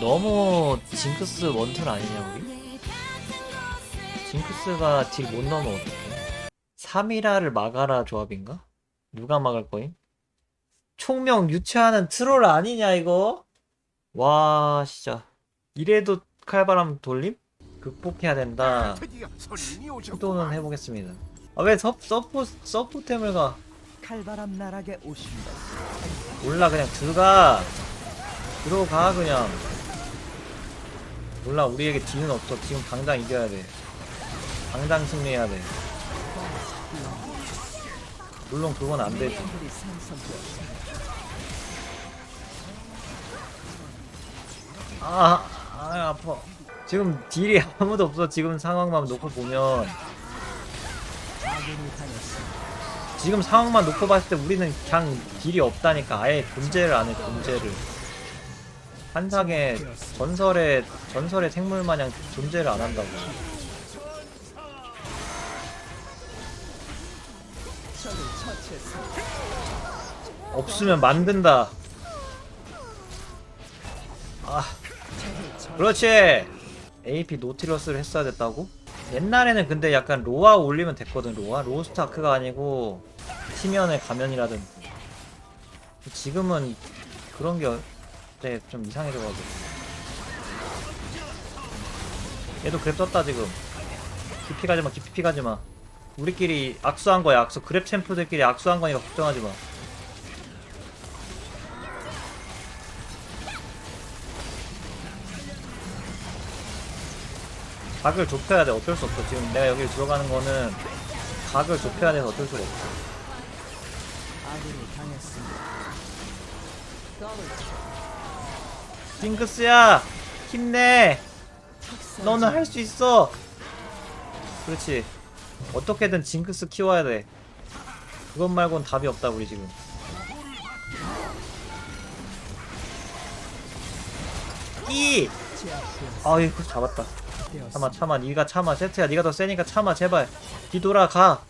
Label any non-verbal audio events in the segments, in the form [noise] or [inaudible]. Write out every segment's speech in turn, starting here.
너무 징크스 원툴 아니냐 우리? 징크스가 딜 못 넣으면 어떡해 3이라를 막아라 조합인가? 누가 막을 거임? 총명 유치하는 트롤 아니냐 이거? 와 진짜 이래도 칼바람 돌림? 극복해야 된다. 시도는 해보겠습니다 아 왜 서포 서포템을 가 칼바람 나락에 오신다. 몰라 그냥 들어가 들어가 그냥 몰라 우리에게 뒤는 없어. 지금 당장 이겨야 돼. 당장 승리해야 돼. 물론 그건 안 되지. 아, 아 아파. 지금 딜이 아무도 없어. 지금 상황만 놓고 보면. 지금 상황만 놓고 봤을 때 우리는 그냥 딜이 없다니까. 아예 존재를 안해 존재를 한상의 전설의 전설의 생물 마냥 존재를 안 한다고. 없으면 만든다 아 그렇지 AP 노티러스를 했어야 됐다고? 옛날에는 근데 약간 로아 올리면 됐거든 로아 로스타크가 아니고 티면의 가면이라든지 지금은 그런 게 네, 좀 이상해져가지고. 얘도 그랩 떴다 지금. 깊이 가지마 깊이 가지마. 우리끼리 악수한 거야 악수. 그랩 챔프들끼리 악수한 거니까 걱정하지 마. 각을 좁혀야 돼 어쩔 수 없어. 지금 내가 여기 들어가는 거는 각을 좁혀야 돼서 어쩔 수가 없어. 아군이 당했습니다. 징크스야 힘내. 너는 할 수 있어. 그렇지. 어떻게든 징크스 키워야 돼. 그것 말고는 답이 없다 우리 지금. 이. 아이고 잡았다. 참아 참아. 니가 참아. 세트야 니가 더 세니까 참아 제발. 뒤돌아가.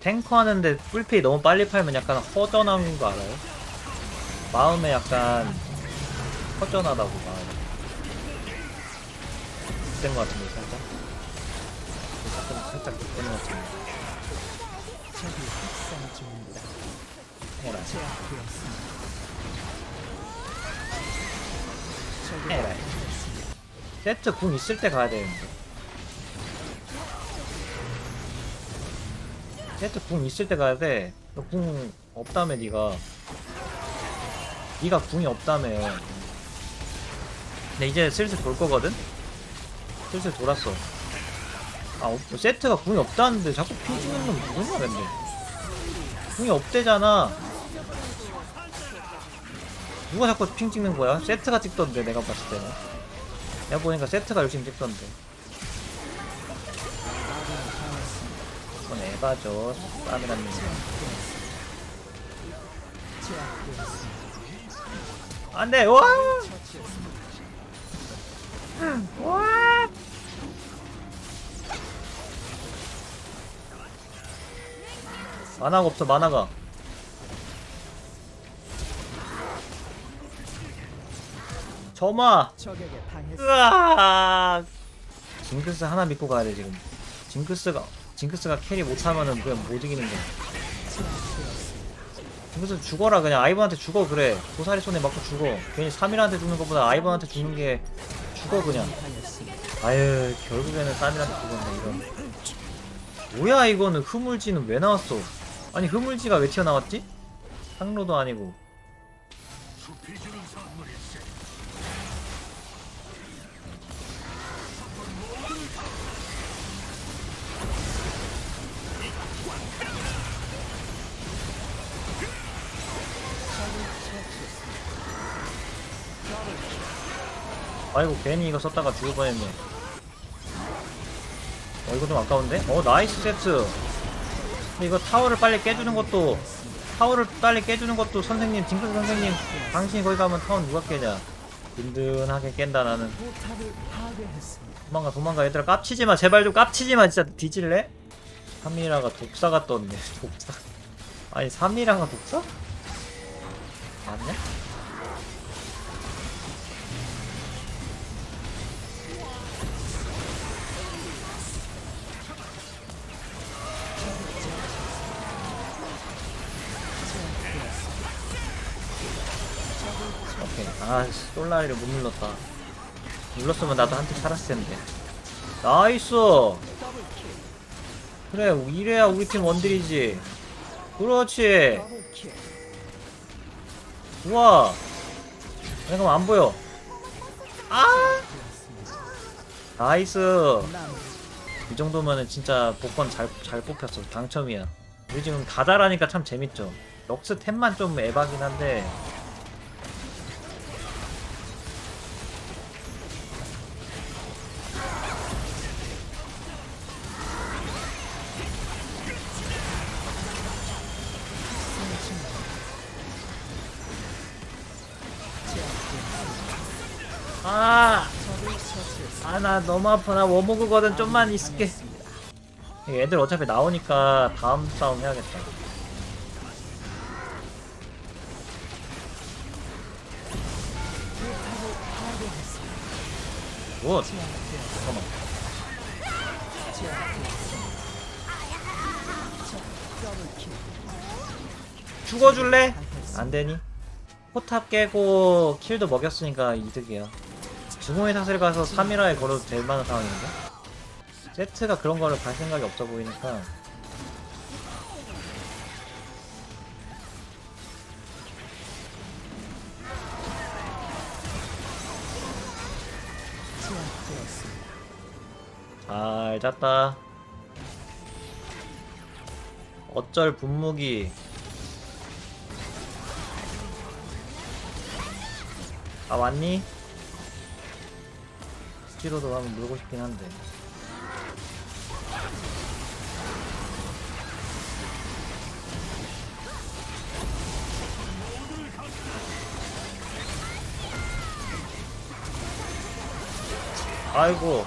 탱커 하는데 풀피 너무 빨리 팔면 약간 허전한 거 알아요? 마음에 약간 허전하다고 마음에 된거 같은데 살짝? 살짝 살짝 된거 같은데. 적이 학살 중입니다. 해라. 제압되었습니다. 적이 해라. 세트 궁 있을 때 가야 되는데. 세트 궁 있을 때 가야 돼궁 없다며 니가. 니가 궁이 없다며 근데 이제 슬슬 돌 거거든? 슬슬 돌았어 아 없, 세트가 궁이 없다는데 자꾸 피 주는 건 무슨 말인데 궁이 없대잖아 누가 자꾸 핑 찍는 거야? 세트가 찍던데 내가 봤을 때는 내가 보니까 세트가 열심히 찍던데 이건 에바죠 제압되었습니다. 안돼 와! 와! 만화가 없어 만화가 적에게 당했습니다. 으아 징크스 하나 믿고 가야 돼 지금 징크스가 징크스가 캐리 못하면은 그냥 못 이기는 거야. 징크스 죽어라 그냥 아이번한테 죽어 그래 고사리 손에 맞고 죽어 괜히 3일한테 죽는 것보다 아이번한테 죽는 게 죽어 그냥. 아유 결국에는 쌈이한테 죽었네 이런 뭐야 이거는 흐물지는 왜 나왔어 아니 흐물지가 왜 튀어나왔지? 상로도 아니고 아이고 괜히 이거 썼다가 죽을 뻔했네 어 이거 좀 아까운데? 어 나이스 세트 이거 타워를 빨리 깨주는 것도 타워를 빨리 깨주는 것도 선생님 징크스 선생님 당신이 거기 가면 타워 누가 깨냐 든든하게 깬다 나는. 도망가 도망가 얘들아 깝치지마 제발 좀 깝치지마 진짜 뒤질래? 3미라가 독사가 떴네 [laughs] 독사 아니 3미라가 독사? 맞냐? 아, 씨, 솔라리를 못 눌렀다. 눌렀으면 나도 한테 살았을 텐데. 나이스! 그래, 이래야 우리 팀 원딜이지. 그렇지. 우와. 잠깐만, 안 보여. 아! 나이스. 이 정도면은 진짜 복권 잘, 잘 뽑혔어. 당첨이야. 우리 지금 다 잘하니까 참 재밌죠. 럭스 템만 좀 에바긴 한데. 아! 아, 나 너무 아파. 나 워모그거든. 좀만 있을게. 애들 어차피 나오니까 다음 싸움 해야겠다. 굿! 잠깐만. 죽어줄래? 안 되니? 포탑 깨고 킬도 먹였으니까 이득이야. 중호의 탓을 가서 3일화에 걸어도 될 만한 상황인데? 세트가 그런 거를 갈 생각이 없어 보이니까. 잘 잤다. 어쩔 분무기. 아 왔니? 스티로도 한번 물고 싶긴 한데. 아이고.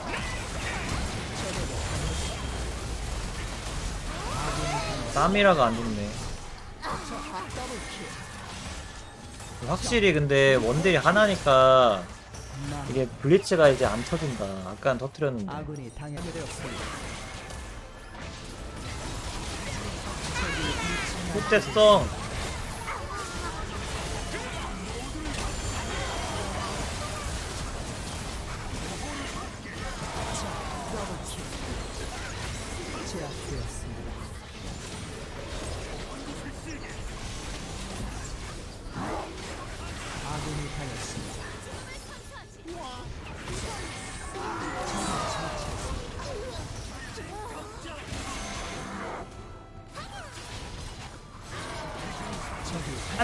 쌈이라가 안. 더블킬. 확실히 근데 원딜이 하나니까. 이게 블리츠가 이제 안 터진다. 아까는 터트렸는데. 아군이 당연되었습니다. 굿대성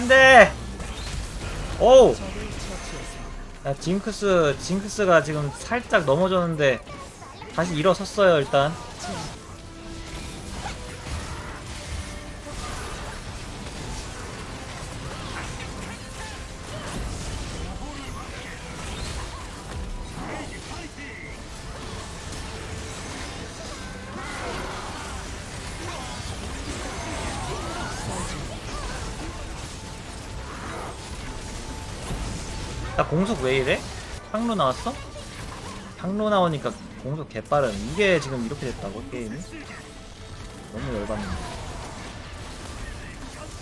안돼. 오우. 야 징크스 징크스가 지금 살짝 넘어졌는데 다시 일어섰어요 일단. 나 공속 왜 이래? 항로 나왔어? 항로 나오니까 공속 개빠른 이게 지금 이렇게 됐다고 게임이? 너무 열받는데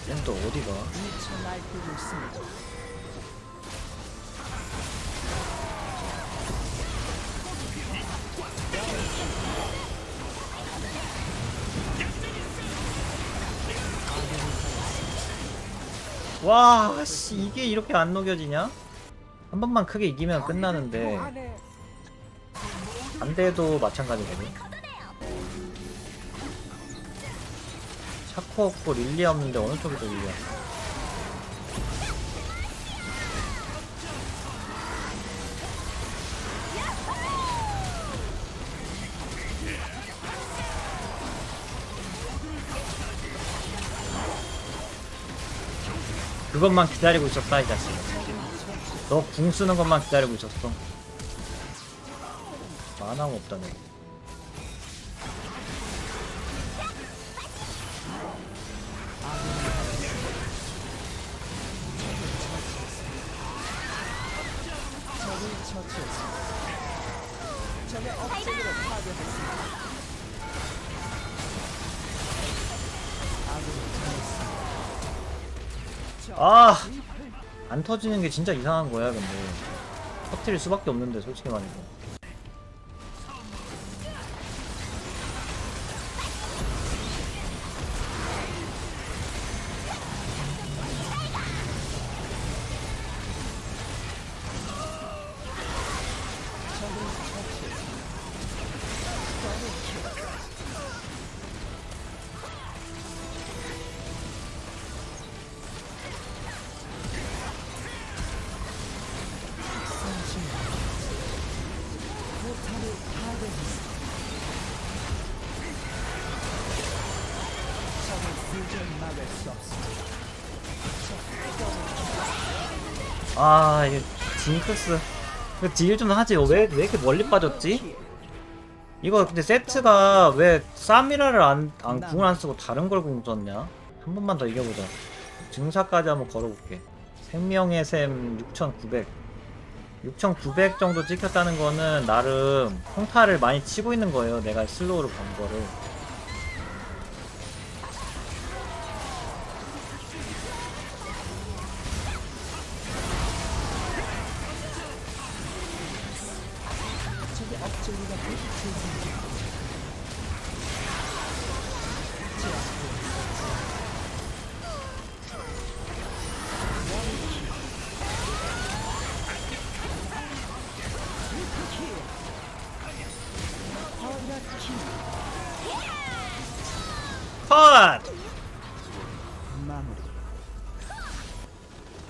쟤또 어디가? 와, 씨, 이게 이렇게 안 녹여지냐? 한 번만 크게 이기면 끝나는데 안 돼도 마찬가지거든. 샤코 없고 릴리 없는데 어느 쪽이 더 릴리야? 그것만 기다리고 있었다 이 자식. 너 궁 쓰는 것만 기다리고 있었어. 만화가 없다네. 아, 안 터지는 게 진짜 이상한 거야 근데. 터트릴 수밖에 없는데 솔직히 말해서 아 이게 징크스. 딜좀 하지. 왜, 왜 이렇게 멀리 빠졌지? 이거 근데 세트가 왜 사미라를 안, 안 궁을 안 쓰고 다른 걸 궁 썼냐? 한 번만 더 이겨보자. 증사까지 한번 걸어볼게. 생명의 샘 6900 6900 정도 찍혔다는 거는 나름 평타를 많이 치고 있는 거예요. 내가 슬로우를 본 거를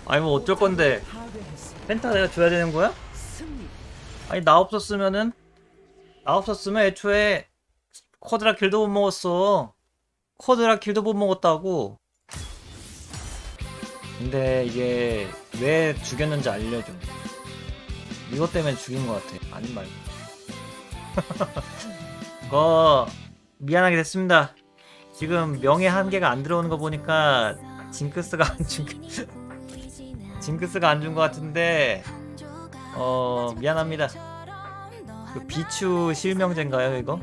아니 뭐 어쩔 건데. 펜타 내가 줘야 되는 거야? 아니 나 없었으면은 나 없었으면 애초에 쿼드라 길도 못 먹었어. 쿼드라 길도 못 먹었다고. 근데 이게 왜 죽였는지 알려줘. 이것 때문에 죽인 것 같아. 아닌 말고. [laughs] 그거 미안하게 됐습니다. 지금 명예 한계가 안 들어오는 거 보니까 징크스가 안 준, [laughs] 징크스가 안 준 것 같은데 어 미안합니다. 그 비추 실명제인가요 이거?